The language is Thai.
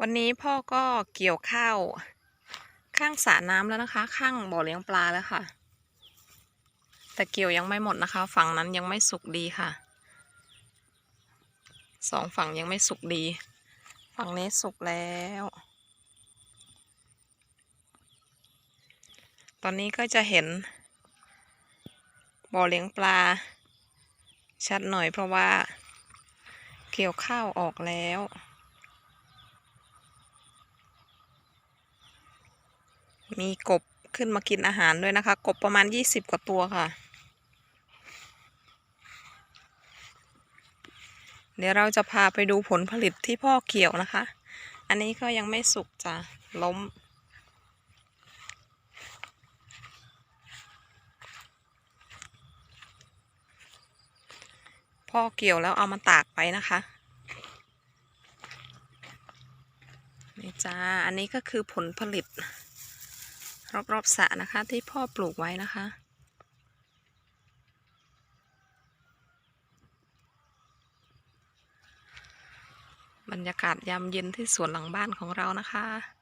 วันนี้พ่อก็เกี่ยวข้าวข้างสระน้ำแล้วนะคะ ข้างบ่อเลี้ยงปลาแล้วค่ะ แต่เกี่ยวยังไม่หมดนะคะ ฝั่งนั้นยังไม่สุกดีค่ะสองฝั่งยังไม่สุกดี ฝั่งนี้สุกแล้ว ตอนนี้ก็จะเห็นบ่อเลี้ยงปลา ชัดหน่อยเพราะว่าเกี่ยวข้าวออกแล้ว มีกบขึ้นมากินอาหารด้วยนะคะ กบประมาณยี่สิบกว่าตัวค่ะ เดี๋ยวเราจะพาไปดูผลผลิตที่พ่อเกี่ยวนะคะ อันนี้ก็ยังไม่สุกจ้ะล้ม พ่อเกี่ยวแล้วเอามาตากไปนะคะนี่จ้า อันนี้ก็คือผลผลิต รอบๆสระนะคะ ที่พ่อปลูกไว้นะคะ บรรยากาศยามเย็นที่สวนหลังบ้านของเรานะคะ